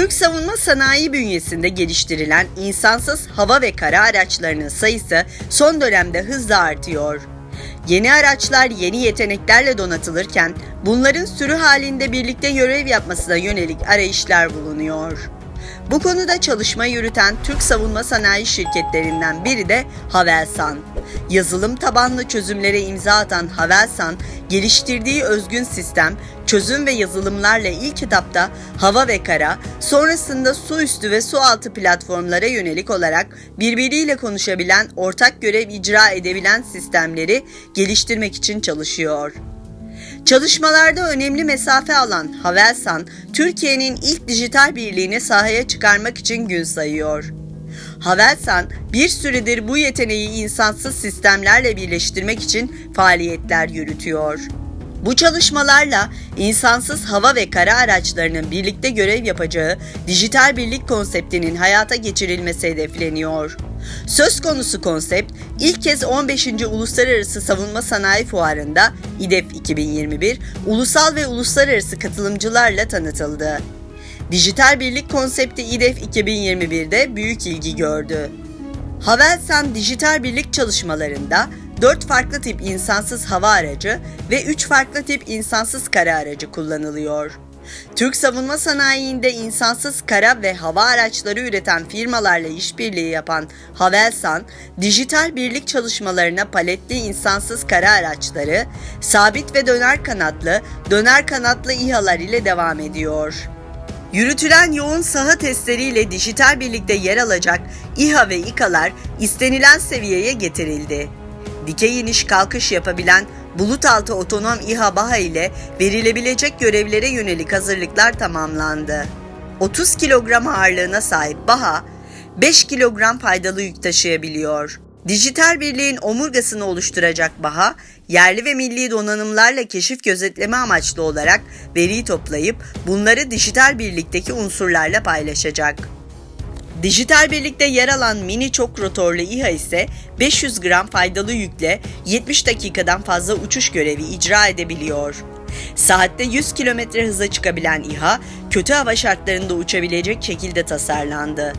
Türk savunma sanayi bünyesinde geliştirilen insansız hava ve kara araçlarının sayısı son dönemde hızla artıyor. Yeni araçlar yeni yeteneklerle donatılırken bunların sürü halinde birlikte görev yapmasına yönelik arayışlar bulunuyor. Bu konuda çalışma yürüten Türk savunma sanayi şirketlerinden biri de Havelsan. Yazılım tabanlı çözümlere imza atan Havelsan, geliştirdiği özgün sistem, çözüm ve yazılımlarla ilk etapta hava ve kara, sonrasında su üstü ve su altı platformlara yönelik olarak birbiriyle konuşabilen, ortak görev icra edebilen sistemleri geliştirmek için çalışıyor. Çalışmalarda önemli mesafe alan Havelsan, Türkiye'nin ilk dijital birliğini sahaya çıkarmak için gün sayıyor. Havelsan bir süredir bu yeteneği insansız sistemlerle birleştirmek için faaliyetler yürütüyor. Bu çalışmalarla insansız hava ve kara araçlarının birlikte görev yapacağı dijital birlik konseptinin hayata geçirilmesi hedefleniyor. Söz konusu konsept ilk kez 15. Uluslararası Savunma Sanayi Fuarı'nda İDEF 2021 ulusal ve uluslararası katılımcılarla tanıtıldı. Dijital birlik konsepti İDEF 2021'de büyük ilgi gördü. Havelsan dijital birlik çalışmalarında 4 farklı tip insansız hava aracı ve 3 farklı tip insansız kara aracı kullanılıyor. Türk savunma sanayinde insansız kara ve hava araçları üreten firmalarla işbirliği yapan Havelsan, dijital birlik çalışmalarına paletli insansız kara araçları, sabit ve döner kanatlı, döner kanatlı İHA'lar ile devam ediyor. Yürütülen yoğun saha testleriyle dijital birlikte yer alacak İHA ve İKA'lar istenilen seviyeye getirildi. Dikey iniş kalkış yapabilen bulut altı otonom İHA BAHA ile verilebilecek görevlere yönelik hazırlıklar tamamlandı. 30 kilogram ağırlığına sahip BAHA, 5 kilogram faydalı yük taşıyabiliyor. Dijital birliğin omurgasını oluşturacak BAHA, yerli ve milli donanımlarla keşif gözetleme amaçlı olarak veriyi toplayıp bunları dijital birlikteki unsurlarla paylaşacak. Dijital birlikte yer alan mini çok rotorlu İHA ise 500 gram faydalı yükle 70 dakikadan fazla uçuş görevi icra edebiliyor. Saatte 100 km hıza çıkabilen İHA, kötü hava şartlarında uçabilecek şekilde tasarlandı.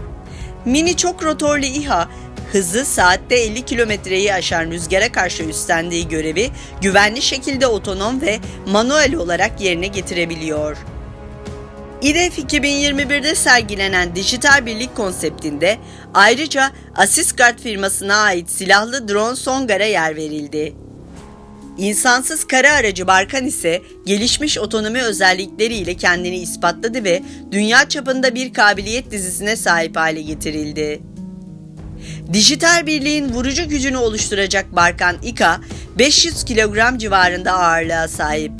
Mini çok rotorlu İHA, hızı saatte 50 kilometreyi aşan rüzgara karşı üstlendiği görevi güvenli şekilde otonom ve manuel olarak yerine getirebiliyor. İDEF 2021'de sergilenen dijital birlik konseptinde ayrıca Asisguard firmasına ait silahlı drone Songar'a yer verildi. İnsansız kara aracı Barkan ise gelişmiş otonomi özellikleriyle kendini ispatladı ve dünya çapında bir kabiliyet dizisine sahip hale getirildi. Dijital birliğin vurucu gücünü oluşturacak Barkan İKA 500 kilogram civarında ağırlığa sahip.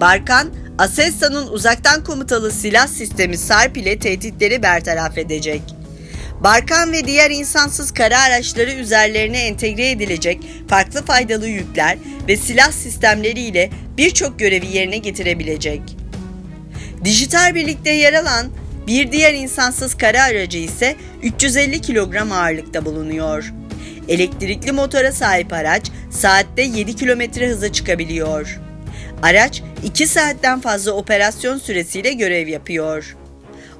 Barkan, Aselsan'ın uzaktan komutalı silah sistemi SARP ile tehditleri bertaraf edecek. Barkan ve diğer insansız kara araçları üzerlerine entegre edilecek farklı faydalı yükler ve silah sistemleri ile birçok görevi yerine getirebilecek. Dijital birlikte yer alan bir diğer insansız kara aracı ise 350 kilogram ağırlıkta bulunuyor. Elektrikli motora sahip araç saatte 7 kilometre hıza çıkabiliyor. Araç 2 saatten fazla operasyon süresiyle görev yapıyor.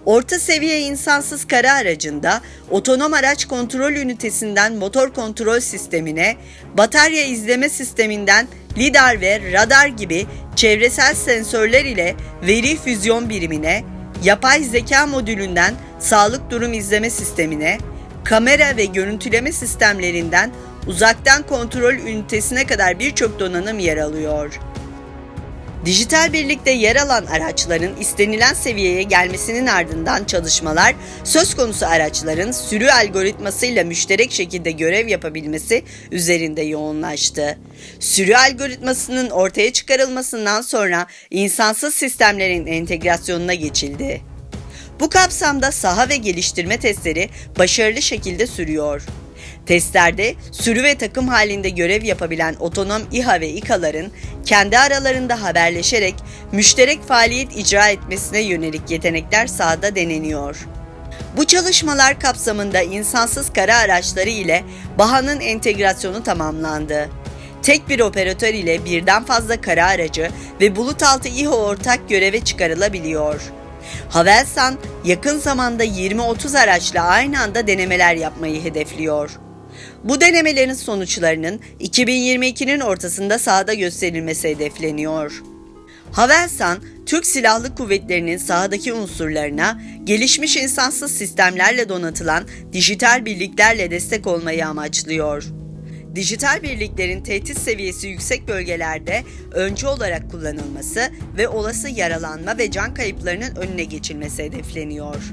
Orta seviye insansız kara aracında otonom araç kontrol ünitesinden motor kontrol sistemine, batarya izleme sisteminden lidar ve radar gibi çevresel sensörler ile veri füzyon birimine, yapay zeka modülünden sağlık durum izleme sistemine, kamera ve görüntüleme sistemlerinden uzaktan kontrol ünitesine kadar birçok donanım yer alıyor. Dijital birlikte yer alan araçların istenilen seviyeye gelmesinin ardından çalışmalar söz konusu araçların sürü algoritmasıyla müşterek şekilde görev yapabilmesi üzerinde yoğunlaştı. Sürü algoritmasının ortaya çıkarılmasından sonra insansız sistemlerin entegrasyonuna geçildi. Bu kapsamda saha ve geliştirme testleri başarılı şekilde sürüyor. Testlerde sürü ve takım halinde görev yapabilen otonom İHA ve İKA'ların kendi aralarında haberleşerek müşterek faaliyet icra etmesine yönelik yetenekler sahada deneniyor. Bu çalışmalar kapsamında insansız kara araçları ile BAHA'nın entegrasyonu tamamlandı. Tek bir operatör ile birden fazla kara aracı ve bulut altı İHA ortak göreve çıkarılabiliyor. Havelsan yakın zamanda 20-30 araçla aynı anda denemeler yapmayı hedefliyor. Bu denemelerin sonuçlarının 2022'nin ortasında sahada gösterilmesi hedefleniyor. Havelsan, Türk Silahlı Kuvvetleri'nin sahadaki unsurlarına gelişmiş insansız sistemlerle donatılan dijital birliklerle destek olmayı amaçlıyor. Dijital birliklerin tehdit seviyesi yüksek bölgelerde öncü olarak kullanılması ve olası yaralanma ve can kayıplarının önüne geçilmesi hedefleniyor.